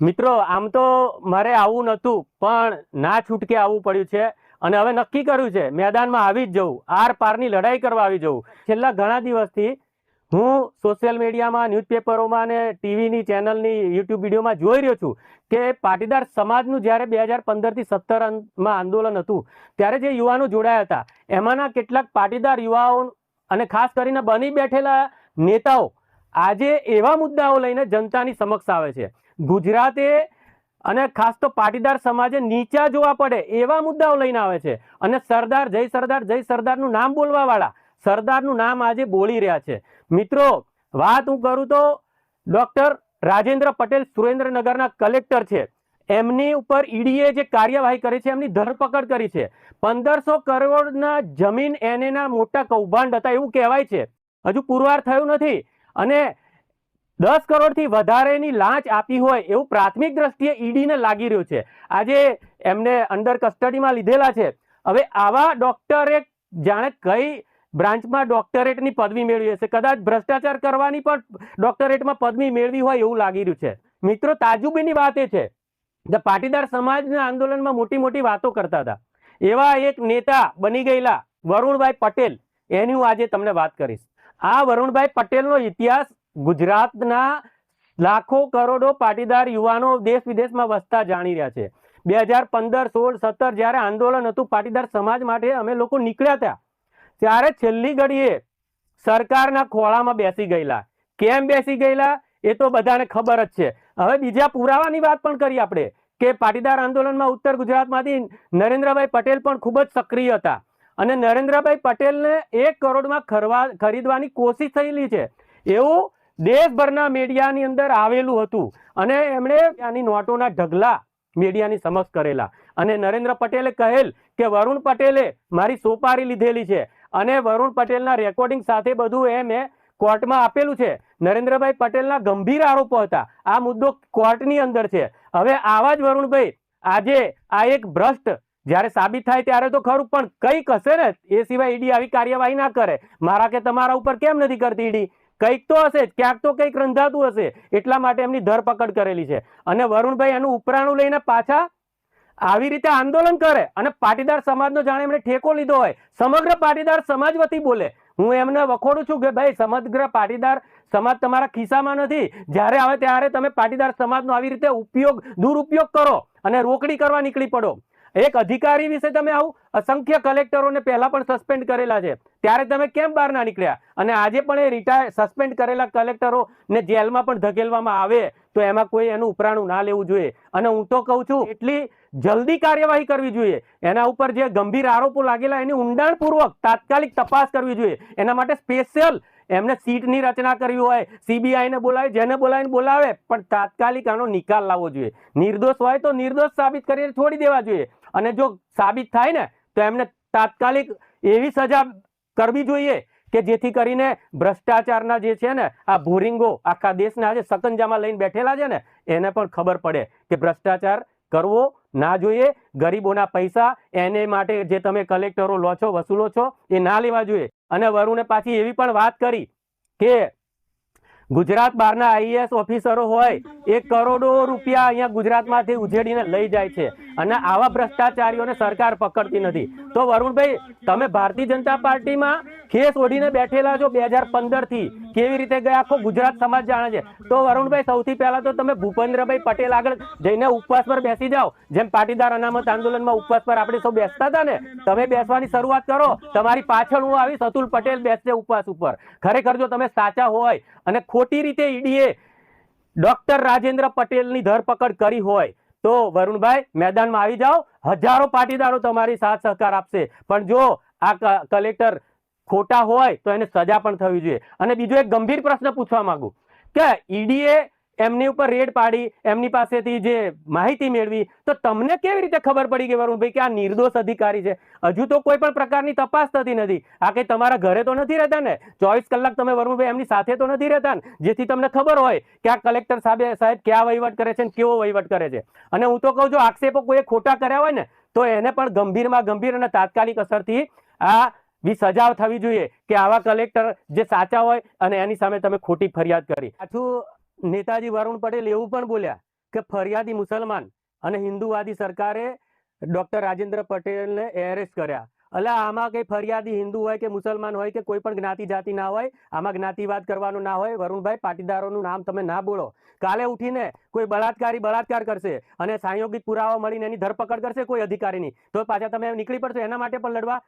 મિત્રો, આમ તો મારે આવું નહોતું, પણ ના છૂટકે આવવું પડ્યું છે. અને હવે નક્કી કર્યું છે, મેદાનમાં આવી જ જવું, આર પારની લડાઈ કરવા આવી જવું. છેલ્લા ઘણા દિવસથી હું સોશિયલ મીડિયામાં, ન્યૂઝપેપરોમાં અને ટીવીની ચેનલની યુટ્યુબ વિડીયોમાં જોઈ રહ્યો છું કે પાટીદાર સમાજનું જ્યારે બે હજાર પંદરથી સત્તરમાં આંદોલન હતું, ત્યારે જે યુવાનો જોડાયા હતા, એમાંના કેટલાક પાટીદાર યુવાઓ અને ખાસ કરીને બની બેઠેલા નેતાઓ આજે એવા મુદ્દાઓ લઈને જનતાની સમક્ષ આવે છે. ગુજરાતે અને ખાસ તો પાટીદાર સમાજે નીચા જોવા પડે એવા મુદ્દાઓ લઈને આવે છે. અને સરદાર જય સરદાર જય સરદારનું નામ બોલવાવાળા સરદારનું નામ આજે બોલી રહ્યા છે. મિત્રો, વાત હું કરું તો ડોક્ટર રાજેન્દ્ર પટેલ સુરેન્દ્રનગરના કલેક્ટર છે. એમની ઉપર ઈડીએ જે કાર્યવાહી કરી છે, એમની ધરપકડ કરી છે. પંદરસો કરોડના જમીન એનેના મોટા કૌભાંડ હતા એવું કહેવાય છે. હજુ પુરવાર થયું નથી. અને દસ કરોડથી વધારેની લાંચ આપી હોય એવું પ્રાથમિક દ્રષ્ટિએ ઈડીને લાગી રહ્યું છે. આજે એમને અંડર કસ્ટડીમાં લીધેલા છે. હવે આવા ડોક્ટરે જાણે કઈ બ્રાન્ચમાં ડોક્ટરેટની પદવી મેળવી હશે? કદાચ ભ્રષ્ટાચાર કરવાની પણ ડોક્ટરેટમાં પદવી મેળવી હોય એવું લાગી રહ્યું છે. મિત્રો, તાજુબીની વાત એ છે કે પાટીદાર સમાજના આંદોલનમાં મોટી મોટી વાતો કરતા હતા. એવા એક નેતા બની ગયેલા વરુણભાઈ પટેલ. એની હું આજે તમને વાત કરીશ. આ વરુણભાઈ પટેલનો ઇતિહાસ ગુજરાતના લાખો કરોડો પાટીદાર યુવાનો દેશ વિદેશમાં વસતા જાણી રહ્યા છે. બે હજાર પંદર, સોળ, સત્તર જ્યારે આંદોલન હતું, પાટીદાર સમાજ માટે અમે લોકો નીકળ્યા હતા. ત્યારે છેલ્લી ઘડીએ સરકારના ખોળામાં બેસી ગયેલા. કેમ બેસી ગયેલા? એ તો બધાને ખબર જ છે. હવે બીજા પુરાવાની વાત પણ કરી આપણે, કે પાટીદાર આંદોલનમાં ઉત્તર ગુજરાતમાંથી નરેન્દ્રભાઈ પટેલ પણ ખૂબ જ સક્રિય હતા. અને નરેન્દ્રભાઈ પટેલને એક કરોડમાં ખરવા, ખરીદવાની કોશિશ થયેલી છે. એવું દેશભરના મીડિયાની અંદર આવેલું હતું અને એમણે આની નોટોના ઢગલા મીડિયાની સમક્ષ કરેલા. અને નરેન્દ્ર પટેલે કહેલ કે વરુણ પટેલે મારી સોપારી લીધેલી છે અને વરુણ પટેલના રેકોર્ડિંગ સાથે બધું એ મેં કોર્ટમાં આપેલું છે. નરેન્દ્રભાઈ પટેલના ગંભીર આરોપો હતા. આ મુદ્દો કોર્ટની અંદર છે. હવે આવા જ વરુણભાઈ, આજે આ એક ભ્રષ્ટ જ્યારે સાબિત થાય ત્યારે તો ખરું, પણ કંઈક હશે ને? એ સિવાય ઈડી આવી કાર્યવાહી ના કરે. મારા કે તમારા ઉપર કેમ નથી કરતી ઈડી? કંઈક તો હશે, ક્યાંક તો કંઈક રંધાતું હશે. એટલા માટે એમની ધરપકડ કરેલી છે. અને વરુણભાઈ એનું ઉપરાણું લઈને પાછા આવી રીતે આંદોલન કરે. અને પાટીદાર સમાજનો જાણે એમણે ઠેકો લીધો હોય. સમગ્ર પાટીદાર સમાજ વતી બોલે. હું એમને વખોડું છું કે ભાઈ, સમગ્ર પાટીદાર સમાજ તમારા ખિસ્સામાં નથી. જ્યારે આવે ત્યારે તમે પાટીદાર સમાજનો આવી રીતે ઉપયોગ, દુરુપયોગ કરો અને રોકડી કરવા નીકળી પડો. એક અધિકારી વિશે તમે આવું અસંખ્ય કલેક્ટરોને પહેલા પણ સસ્પેન્ડ કરેલા છે. ત્યારે તમે કેમ બહાર ના નીકળ્યા? અને આજે પણ એ રિટાયર સસ્પેન્ડ કરેલા કલેક્ટરો ને જેલમાં પણ ધકેલવામાં આવે, તો એમાં કોઈ એનું ઉપરાણું ના લેવું જોઈએ. અને હું તો કહું છું, એટલી જલ્દી કાર્યવાહી કરવી જોઈએ. એના ઉપર જે ગંભીર આરોપો લાગેલા, એની ઊંડાણપૂર્વક તાત્કાલિક તપાસ કરવી જોઈએ. એના માટે સ્પેશિયલ એમને સીટની રચના કરવી હોય સીબીઆઈને બોલાવે, જેને બોલાવીને બોલાવે, પણ તાત્કાલિક આનો નિકાલ લાવવો જોઈએ. નિર્દોષ હોય તો નિર્દોષ સાબિત કરીને છોડી દેવા જોઈએ. અને જો સાબિત થાય ને તો એમને તાત્કાલિક એવી સજા કરવી જોઈએ કે જેથી કરીને ભ્રષ્ટાચારના જે છે ને, આ ભૂરિંગો આખા દેશને આજે સકંજામાં લઈને બેઠેલા છે ને, એને પણ ખબર પડે કે ભ્રષ્ટાચાર કરવો ના જોઈએ. ગરીબોના પૈસા એને માટે જે તમે કલેક્ટરો લો છો, વસૂલો છો, એ ના લેવા જોઈએ. અને વરુણે પાછી એવી પણ વાત કરી કે ગુજરાત બહારના આઈએએસ ઓફિસરો હોય એ કરોડો રૂપિયા અહીંયા ગુજરાતમાંથી ઉજેડીને લઈ જાય છે અને આવા ભ્રષ્ટાચારીઓને સરકાર પકડતી નથી. તો વરુણભાઈ, તમે ભારતીય જનતા પાર્ટીમાં ખેસ ઓઢીને બેઠેલા છો બે હજાર પંદરથી કેવી રીતે ગયા આખો ગુજરાત સમાજ જાણે છે. તો વરુણભાઈ, સૌથી પહેલા તો તમે ભૂપેન્દ્રભાઈ પટેલ આગળ જઈને ઉપવાસ પર બેસી જાઓ. જેમ પાટીદાર અનામત આંદોલનમાં ઉપવાસ પર આપણે સૌ બેસતા હતા ને, તમે બેસવાની શરૂઆત કરો. તમારી પાછળ હું આવીશ, અતુલ પટેલ બેસશે ઉપવાસ ઉપર. ખરેખર જો તમે સાચા હોય અને ખોટી રીતે ઈડીએ ડોક્ટર રાજેન્દ્ર પટેલની ધરપકડ કરી હોય, તો વરુણભાઈ, મેદાનમાં આવી જાઓ. હજારો પાટીદારો તમારી સાથ સહકાર આપશે. પણ જો આ કલેક્ટર ખોટા હોય તો એને સજા પણ થવી જોઈએ. અને બીજો એક ગંભીર પ્રશ્ન પૂછવા માંગુ. કે ઈડીએ એમની ઉપર રેડ પાડી, એમની પાસેથી જે માહિતી મેળવી, તો તમને કેવી રીતે ખબર પડી કે વરુણભાઈ, કે આ નિર્દોષ અધિકારી છે? હજુ તો કોઈ પણ પ્રકારની તપાસ થતી નથી. આ કંઈ તમારા ઘરે તો નથી રહેતા ને? ચોવીસ કલાક તમે વરુણભાઈ એમની સાથે તો નથી રહેતા ને? જેથી તમને ખબર હોય કે આ કલેક્ટર સાહેબ સાહેબ ક્યાં વહીવટ કરે છે ને કેવો વહીવટ કરે છે. અને હું તો કહું છું, આક્ષેપો કોઈ ખોટા કર્યા હોય ને, તો એને પણ ગંભીરમાં ગંભીર અને તાત્કાલિક અસરથી આ બી સજા થવી જોઈએ કે આવા કલેક્ટર જે સાચા હોય અને એની સામે તમે ખોટી ફરિયાદ કરી. પાછું નેતાજી વરુણ પટેલ એવું પણ બોલ્યા કે ફરિયાદી મુસલમાન અને હિન્દુવાદી સરકારે ડોક્ટર રાજેન્દ્ર પટેલને એરેસ્ટ કર્યા. એટલે આમાં કંઈ ફરિયાદી હિન્દુ હોય કે મુસલમાન હોય કે કોઈ પણ જ્ઞાતિ જાતિ ના હોય, આમાં જ્ઞાતિવાદ કરવાનો ના હોય, વરુણભાઈ, પાટીદારોનું નામ તમે ના બોલો. કાલે ઉઠીને કોઈ બળાત્કારી બળાત્કાર કરશે અને સાંયોગિક પુરાવા મળીને એની ધરપકડ કરશે કોઈ અધિકારીની, તો પાછા તમે નીકળી પડશો, એના માટે પણ લડવા.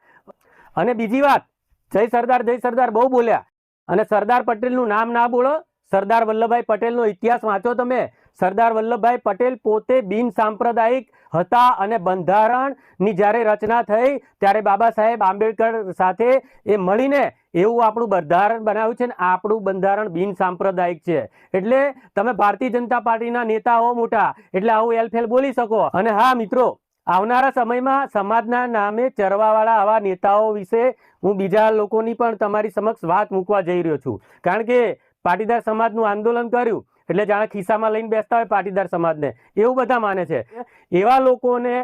અને બીજી વાત, જય સરદાર જય સરદાર, બહુ બોલ્યા. અને સરદાર પટેલનું નામ ના બોલો. સરદાર વલ્લભભાઈ પટેલનો ઇતિહાસ વાંચો તમે. સરદાર વલ્લભભાઈ પટેલ પોતે બિન સાંપ્રદાયિક હતા અને બંધારણની જ્યારે રચના થઈ, ત્યારે બાબા સાહેબ આંબેડકર સાથે એ મળીને એવું આપણું બંધારણ બનાવ્યું છે ને, આપણું બંધારણ બિન સાંપ્રદાયિક છે. એટલે તમે ભારતીય જનતા પાર્ટીના નેતા હો મોટા, એટલે આવું એલફેલ બોલી શકો. અને હા, મિત્રો, આવનારા સમયમાં સમાજના નામે ચરવાવાળા આવા નેતાઓ વિશે હું બીજા લોકોની પણ તમારી સમક્ષ વાત મૂકવા જઈ રહ્યો છું. કારણ કે પાટીદાર સમાજનું આંદોલન કર્યું એટલે જાણે ખિસ્સામાં લઈને બેસતા હોય પાટીદાર સમાજને. એવું બધા માને છે. એવા લોકોને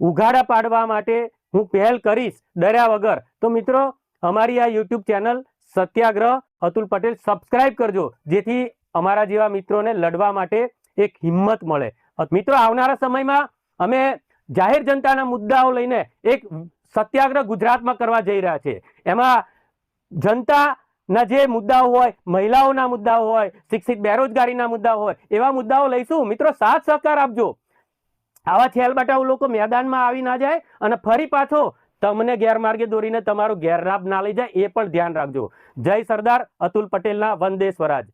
ઉઘાડા પાડવા માટે હું પહેલ કરીશ ડર્યા વગર. તો મિત્રો, અમારી આ YouTube channel Satyagrah Atul Patel subscribe કરજો, જેથી અમારા જેવા મિત્રોને લડવા માટે એક હિંમત મળે. મિત્રો, આવનારા સમયમાં અમે જાહેર જનતાના મુદ્દાઓ લઈને એક સત્યાગ્રહ ગુજરાતમાં કરવા જઈ રહ્યા છે એમાં જનતાના જે મુદ્દાઓ હોય, મહિલાઓના મુદ્દાઓ હોય, શિક્ષિત બેરોજગારીના મુદ્દાઓ હોય, એવા મુદ્દાઓ લઈશું. મિત્રો, સાથ સહકાર આપજો. આવા છેલ બટાઉ લોકો મેદાનમાં આવી ના જાય અને ફરી પાછો તમને ગેરમાર્ગે દોરીને તમારો ગેરલાભ ના લઈ જાય, એ પણ ધ્યાન રાખજો. જય સરદાર અતુલ પટેલના વંદે સ્વરાજ.